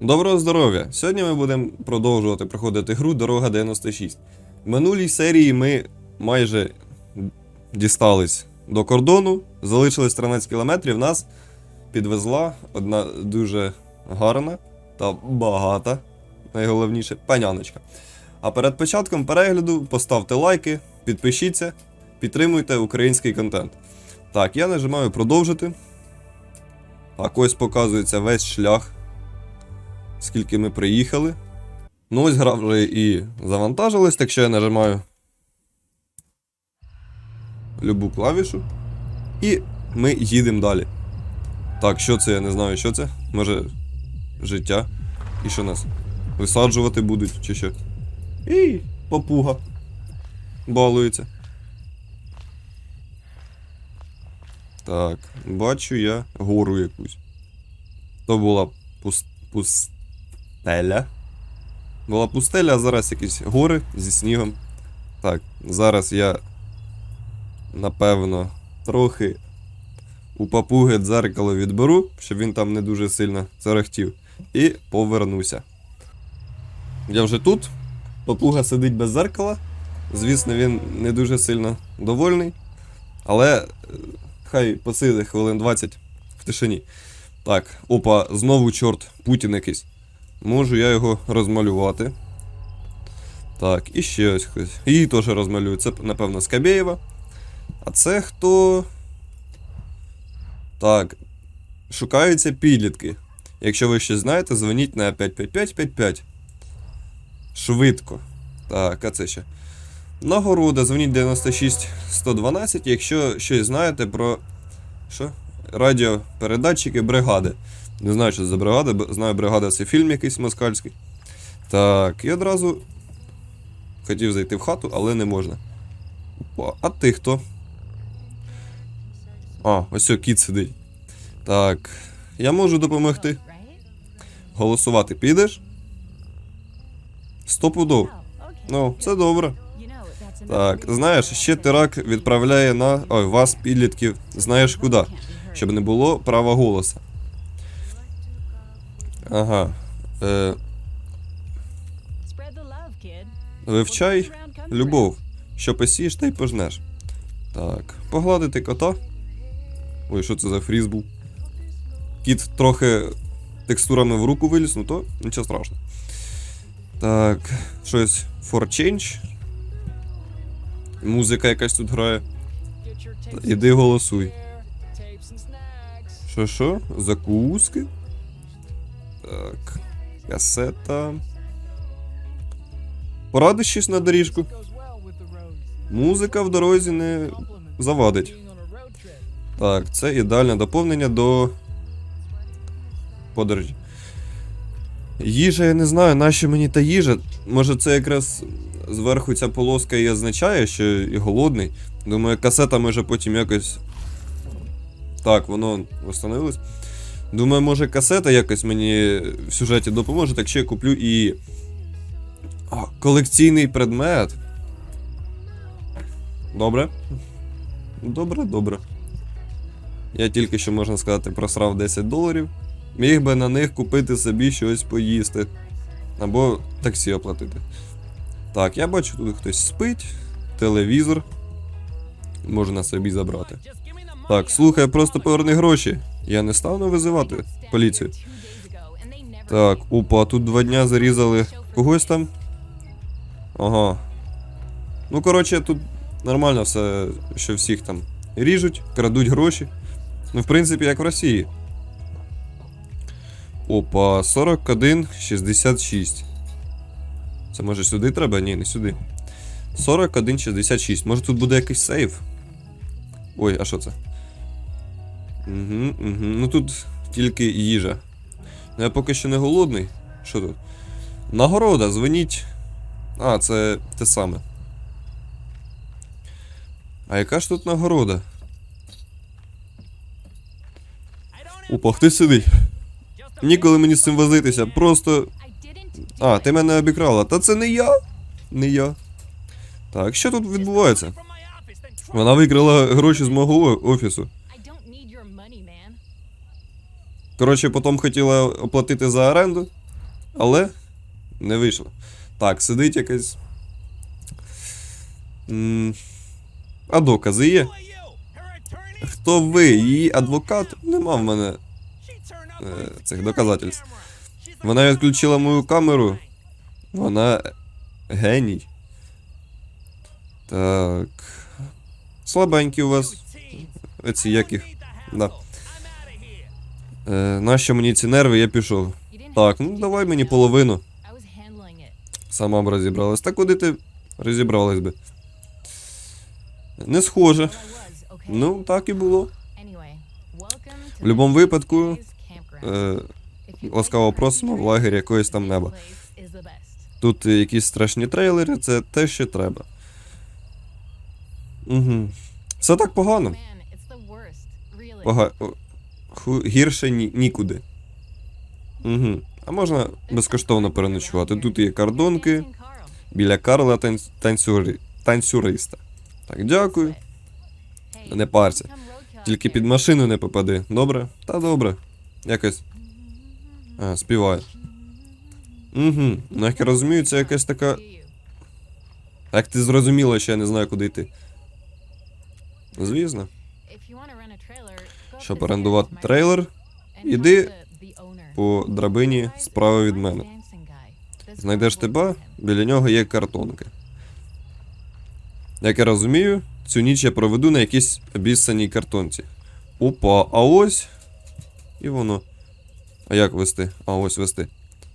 Доброго здоров'я! Сьогодні ми будемо продовжувати проходити гру Дорога 96. В минулій серії ми майже дістались до кордону, залишилось 13 кілометрів. Нас підвезла одна дуже гарна та багата, найголовніше, паняночка. А перед початком перегляду поставте лайки, підпишіться, підтримуйте український контент. Так, я нажимаю продовжити. Так, ось показується весь шлях скільки ми приїхали. Ну, ось гра вже і завантажилась, так що я нажимаю любу клавішу. І ми їдемо далі. Так, що це? Я не знаю, що це. Може, життя. І що нас? Висаджувати будуть, чи що? І попуга. Балується. Так, бачу я гору якусь. То була пус... пустеля. Була пустеля, а зараз якісь гори зі снігом. Так, зараз я напевно трохи у папуги дзеркало відберу, щоб він там не дуже сильно зарахтів. І повернуся. Я вже тут. Папуга сидить без зеркала. Звісно, він не дуже сильно довольний. Але е, хай посиде хвилин 20 в тишині. Так, опа, знову чорт, Путін якийсь. Можу я його розмалювати. Так, і ще ось хтось. Її теж розмалюю. Це, напевно, Скабєєва. А це хто. Так. Шукаються підлітки. Якщо ви щось знаєте, дзвоніть на 55555. Швидко. Так, а це ще. Нагорода, дзвоніть 96 112, якщо щось знаєте про. Що? Радіопередатчики бригади. Не знаю, що це за бригада, знаю, бригада це фільм якийсь москальський. Так, і одразу хотів зайти в хату, але не можна. А ти хто? А, ось о, кіт сидить. Так. Я можу допомогти. Голосувати підеш? Стопудов. Ну, це добре. Так, знаєш, ще терак відправляє на. Ой, вас, підлітків, знаєш куди, щоб не було права голоса. Ага. Е, вивчай любов. Що посієш, та й пожнеш. Так, погладити кота. Ой, що це за фріз був? Кіт трохи текстурами в руку виліз, ну то нічого страшного. Так, щось for change. Музика якась тут грає. Іди голосуй. Що що? Закуски? Так. Касета. Поради на доріжку. Музика в дорозі не завадить. Так, це ідеальне доповнення до. Подорожі. Їжа, я не знаю, нащо мені та їжа. Може, це якраз зверху ця полоска і означає, що і голодний. Думаю, касета може потім якось. Так, воно встановилось. Думаю, може касета якось мені в сюжеті допоможе, так що я куплю і. А, колекційний предмет. Добре. Добре, добре. Я тільки що можна сказати просрав 10 доларів. Міг би на них купити собі щось поїсти. Або таксі оплатити. Так, я бачу, тут хтось спить, телевізор. Можна собі забрати. Так, слухай, просто поверни гроші. Я не стану визивати поліцію. Так, опа, тут два дня зарізали когось там. Ага. Ну, коротше, тут нормально все, що всіх там ріжуть, крадуть гроші. Ну, в принципі, як в Росії. Опа, 41,66. Це може сюди треба? Ні, не сюди. 41,66. Може тут буде якийсь сейф? Ой, а що це? Угу, угу. Ну тут тільки їжа. Ну я поки що не голодний. Що тут? Нагорода, дзвоніть. А, це те саме. А яка ж тут нагорода? Опа, хтось сидить. Ніколи мені з цим возитися. Просто. А, ти мене обікрала. Та це не я. Не я. Так, що тут відбувається? Вона викрала гроші з мого офісу. Коротше, потім хотіла оплатити за оренду, але не вийшло. Так, сидить якась. А докази є? Хто ви? Її адвокат? Нема в мене е, цих доказательств. Вона відключила мою камеру. Вона геній. Так. Слабенькі у вас. Оці яких. Да. Е, нащо мені ці нерви, я пішов. Так, ну давай мені половину. Сама б розібралась. Та куди ти розібралась би? Не схоже. Ну, так і було. В будь-якому випадку, Е, ласкаво просимо в лагерь якоїсь там неба. Тут якісь страшні трейлери, це те, що треба. Угу. Все так погано. Пога... Гірше ні... нікуди. Угу. А можна безкоштовно переночувати. Тут є кордонки біля Карла танцюри... танцюриста. Так, дякую. Не парся. Тільки під машину не попади. Добре? Та добре. Якось. А, співає. Угу. Ну, як я розумію, це якась така. Як ти зрозуміла, що я не знаю, куди йти. Звісно. Щоб орендувати трейлер, іди По драбині справа від мене. Знайдеш тебе, біля нього є картонки. Як я розумію, цю ніч я проведу на якійсь обіссаній картонці. Опа, а ось. І воно. А як вести? А ось вести.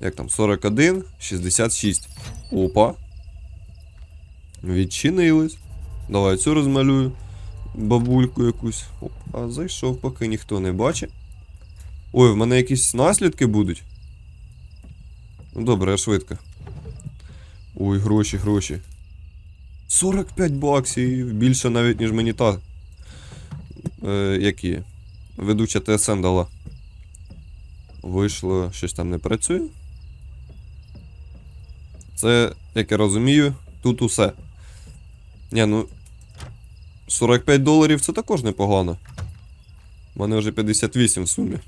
Як там? 41, 66. Опа. Відчинились. Давай цю розмалюю. Бабульку якусь. Опа, зайшов, поки ніхто не бачить. Ой, в мене якісь наслідки будуть. Ну добре, я швидко. Ой, гроші, гроші. 45 баксів, більше навіть, ніж мені та. Е, які? Ведуча ТСН дала. Вийшло, щось там не працює. Це, як я розумію, тут усе. Ні, ну. 45 доларів це також непогано. У мене вже 58 в сумі.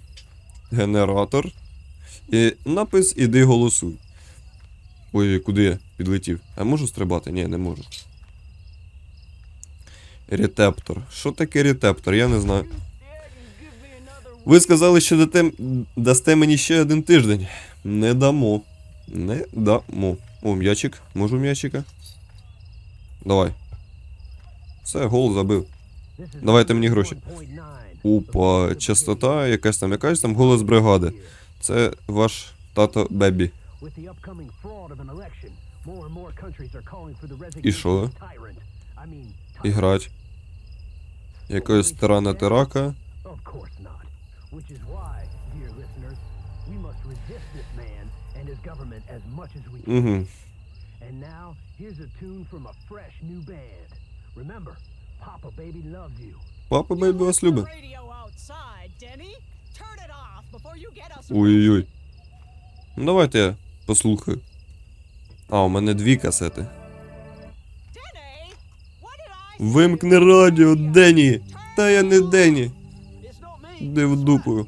Генератор. І напис Іди голосуй. Ой, куди я підлетів? А можу стрибати? Ні, не можу. Ретептор. Що таке ретептор? Я не знаю. Ви сказали, що дате, дасте мені ще один тиждень. Не дамо. Не дамо. О, м'ячик. Можу м'ячика? Давай. Все, гол забив. Давайте мені гроші. Опа, частота, якась там, якась там голос бригади. Це ваш тато Бебі. І що? Іграть. Якогось тирана тирака. Угу. And now, here's a tune from a fresh new band. Remember, Papa Baby loves you. Папа Бебі вас любить. Ой-ой-ой. Ну давайте я послухаю. А, у мене дві касети. Вимкни радіо, Дені! Та я не Дені. Де в дупу.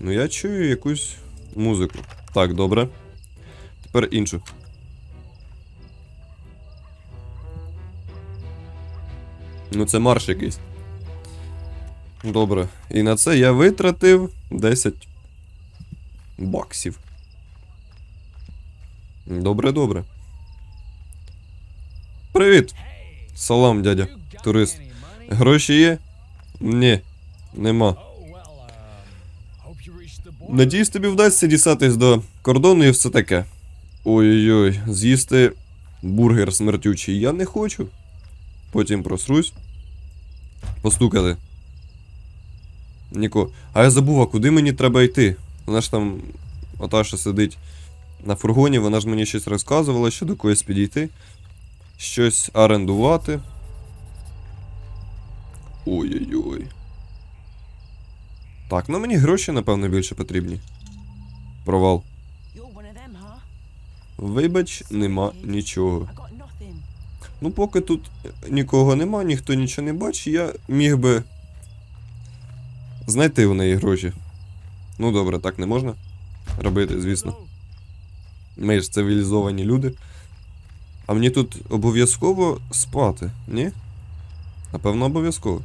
Ну я чую якусь музику. Так, добре. Тепер іншу. Ну це марш якийсь. Добре. І на це я витратив 10 баксів. Добре, добре. Привіт! Салам, дядя. Турист. Гроші є? Ні, нема. Надіюсь, тобі вдасться дістатись до кордону і все таке. Ой-ой-ой, з'їсти бургер смертючий я не хочу. Потім просрусь. Постукати. Ніко. А я забув, а куди мені треба йти? Вона ж там, ота, що сидить на фургоні, вона ж мені щось розказувала, що до когось підійти. Щось орендувати. Ой-ой-ой. Так, ну мені гроші, напевно, більше потрібні. Провал. Вибач, нема нічого. Ну, поки тут нікого нема, ніхто нічого не бачить, я міг би знайти у неї гроші. Ну добре, так не можна. робити, звісно. Ми ж цивілізовані люди. А мені тут обов'язково спати, ні? Напевно, обов'язково.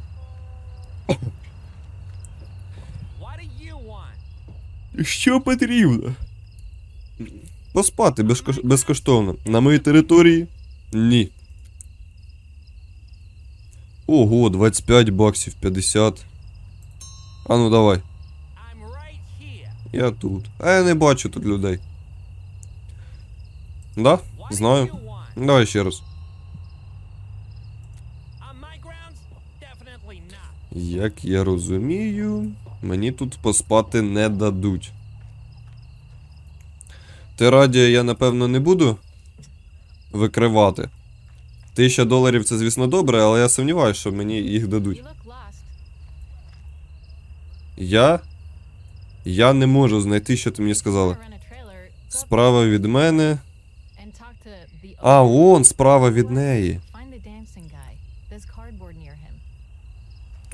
Що потрібно? Поспати безкош... безкоштовно. На моїй території? Ні. Ого, 25 баксів, 50. А ну давай. Я тут. А я не бачу тут людей. Да? Знаю. Давай ще раз. Як я розумію, мені тут поспати не дадуть. Те радіо я, напевно, не буду викривати. Тисяча доларів це, звісно, добре, але я сумніваюся, що мені їх дадуть. Я. Я не можу знайти, що ти мені сказала. Справа від мене. А, он, справа від неї.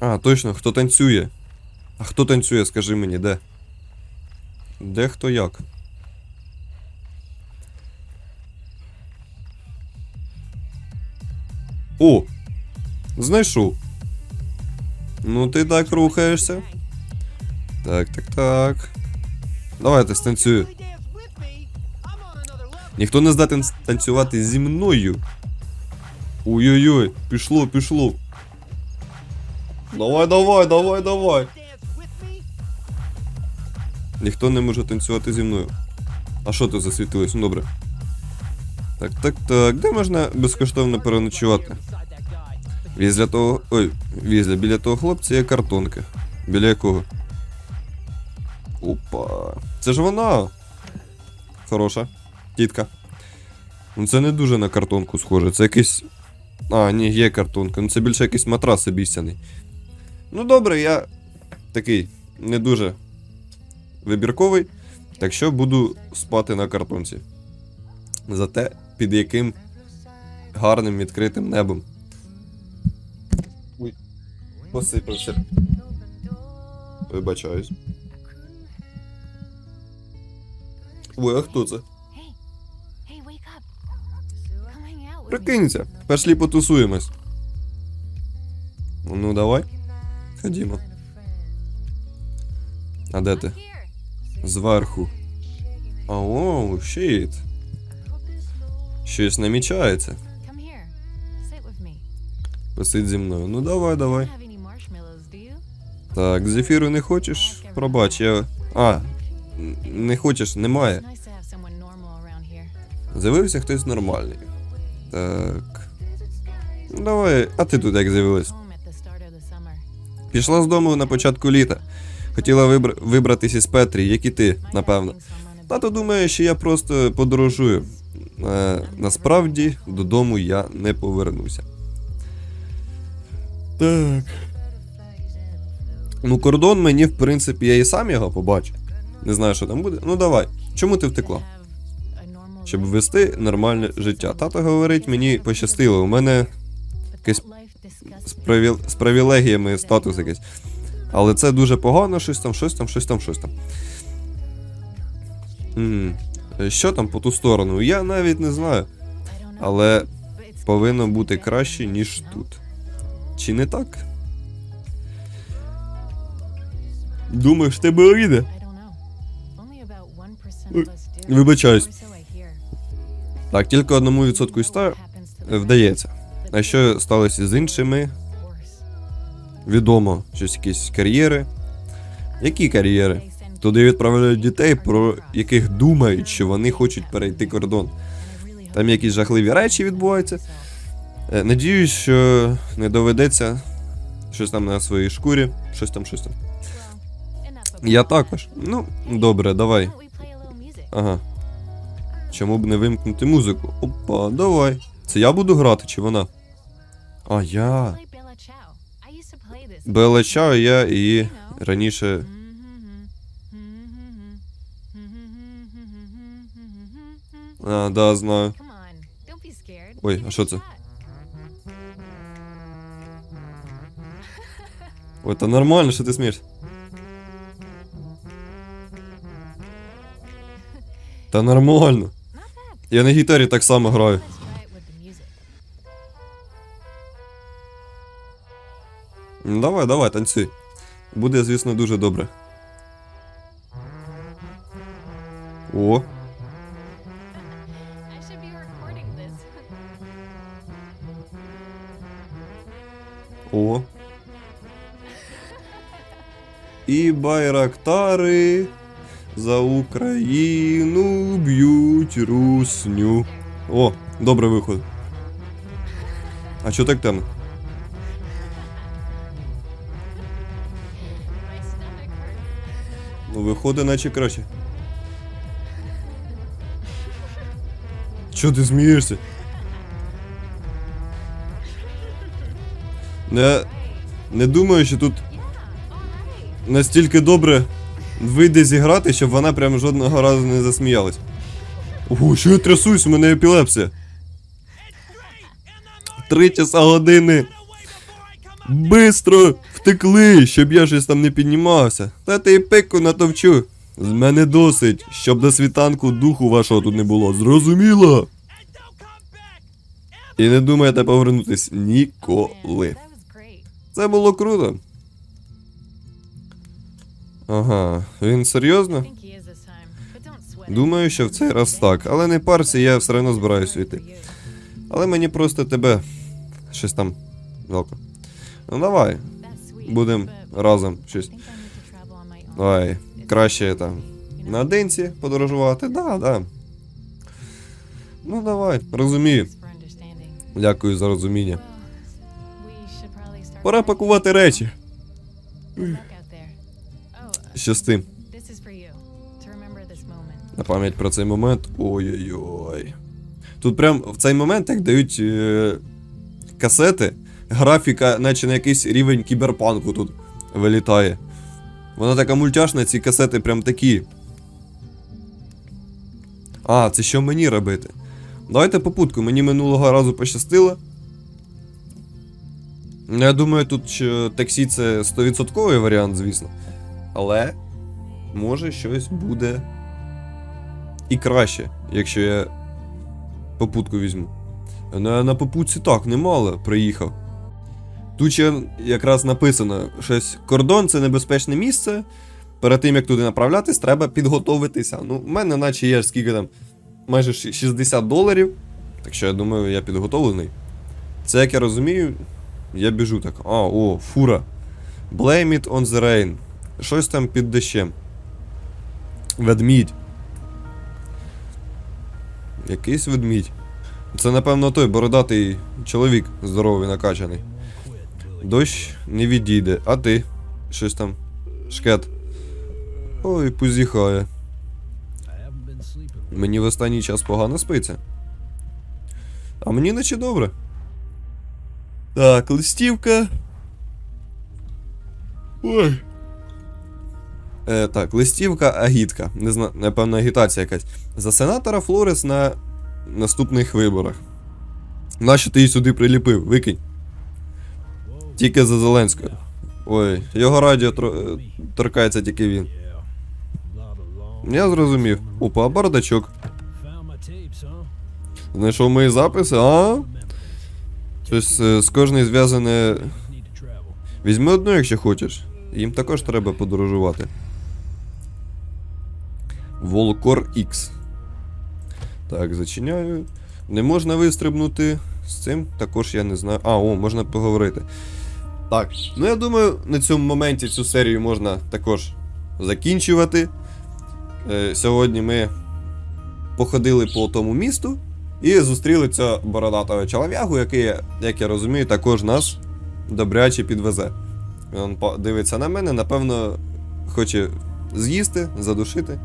А, точно, хто танцює. А хто танцює, скажи мені, де? Де хто як? О! Знайшов. Ну ти так рухаєшся. Guy. Так, так, так. Давайте станцюю. Ніхто не здатен танцювати зі мною. Ой-ой-ой, пішло, пішло. Давай, давай, давай, давай. Ніхто не може танцювати зі мною. А що тут засвітилось? Ну добре. Так, так, так. Де можна безкоштовно переночувати? Візля того. Ой, візля, біля того хлопця є картонка. Біля якого? Опа. Це ж вона. Хороша. Тітка. Ну це не дуже на картонку схоже. Це якийсь. А, ні, є картонка. Ну це більше якийсь матрас обіцяний. Ну добре, я такий не дуже вибірковий. Так що буду спати на картонці. Зате під яким гарним відкритим небом. Посипався. Вибачаюсь. Ой, а хто це? Прикинься, пішли потусуємось. Ну давай. Ходімо. А де ти? Зверху. Оу, щит. Щось намічається. Посидь зі мною. Ну давай, давай. Так, зефіру не хочеш? Пробач, я. А, не хочеш, немає. З'явився хтось нормальний. Так. Давай, а ти тут як з'явилась? Пішла з дому на початку літа. Хотіла вибр... вибратись із Петрі, як і ти, напевно. Тато думає, що я просто подорожую. Е, насправді, додому я не повернуся. Так. Ну, кордон мені, в принципі, я і сам його побачу. Не знаю, що там буде. Ну давай. Чому ти втекла? Щоб вести нормальне життя. Тато говорить, мені пощастило. У мене якесь з, привіл... з привілегіями статус якийсь. Але це дуже погано, щось там, щось там, щось там, щось там. М, Що там по ту сторону? Я навіть не знаю. Але повинно бути краще, ніж тут. Чи не так? Думаєш, тебе вийде? I don't know. Only about 1% Ой, of us do. вибачаюсь. Так, тільки одному відсотку із Know ста what happens to е, вдається. А що сталося з іншими? Відомо, щось якісь кар'єри. Які кар'єри? Туди відправляють дітей, про яких думають, що вони хочуть перейти кордон. Там якісь жахливі речі відбуваються. Е, Надіюсь, що не доведеться щось там на своїй шкурі, щось там, щось там. Я також. Ну, добре, давай. Ага. Чому б не вимкнути музику? Опа, давай. Це я буду грати, чи вона? А я. Бела Чао, я її раніше. А, да, знаю. Ой, а що це? Ой, та нормально, що ти смієш. Та нормально. Я на гітарі так само граю. Ну, Давай, давай, танцюй. Буде, звісно, дуже добре. О, о. І байрактари за Україну б'ють русню. О, добрий виход. А чо так hurts. Ну, виходить, наче краще. Чо ти смієшся? Не, не думаю, що тут настільки добре вийде зіграти, щоб вона прям жодного разу не засміялась. Ого, що я трясусь, у мене епілепсія. Три часа години. Бистро втекли, щоб я щось там не піднімався. Та ти й пику натовчу. З мене досить, щоб до світанку духу вашого тут не було. Зрозуміло? І не думаєте повернутись ніколи. Це було круто. Ага, він серйозно? Думаю, що в цей раз так, але не парся, я все одно збираюсь For йти. Але мені просто тебе щось там жалко. Ну давай, будемо разом щось. Давай, краще там know? наодинці подорожувати. Да, да. Ну давай, розумію. Дякую за розуміння. Пора пакувати речі. Moment. На пам'ять про цей момент. Ой-ой-ой. Тут прям в цей момент, як дають е- касети, графіка, наче на якийсь рівень кіберпанку тут вилітає. Вона така мультяшна, ці касети прям такі. А, це що мені робити? Давайте попутку, мені минулого разу пощастило. Я думаю, тут таксі це 100% варіант, звісно. Але може щось буде і краще, якщо я попутку візьму. На, на попутці так, немало приїхав. Тут ще якраз написано, щось кордон це небезпечне місце. Перед тим як туди направлятись, треба підготовитися. Ну, в мене, наче є скільки там, майже 60 доларів. Так що я думаю, я підготовлений. Це як я розумію, я біжу так. А, о, фура. Blame it on the rain. Щось там під дощем. Ведмідь. Якийсь ведмідь. Це, напевно, той бородатий чоловік здоровий, накачаний. Дощ не відійде, а ти? Щось там. Шкет. Ой, позіхає. Мені в останній час погано спиться. А мені наче добре. Так, листівка. Ой. Е, так, листівка агітка. Не зна... Напевно, агітація якась. За сенатора Флорес на наступних виборах. Нащо ти її сюди приліпив? Викинь. Тільки за Зеленського. Ой, його радіо тро- е, торкається тільки він. Я зрозумів. Опа, бардачок. Знайшов мої записи, а? Щось е, з кожної зв'язане. Візьми одну, якщо хочеш. Їм також треба подорожувати. Волкор X. Так, зачиняю. Не можна вистрибнути. З цим також я не знаю. А, о, можна поговорити. Так, ну я думаю, на цьому моменті цю серію можна також закінчувати. Е, сьогодні ми походили по тому місту і зустріли цього бородатого чолов'ягу, який, як я розумію, також нас добряче підвезе. Він дивиться на мене, напевно, хоче з'їсти, задушити.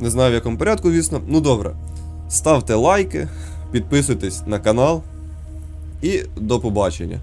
Не знаю в якому порядку, звісно. Ну добре. Ставте лайки, підписуйтесь на канал. І до побачення.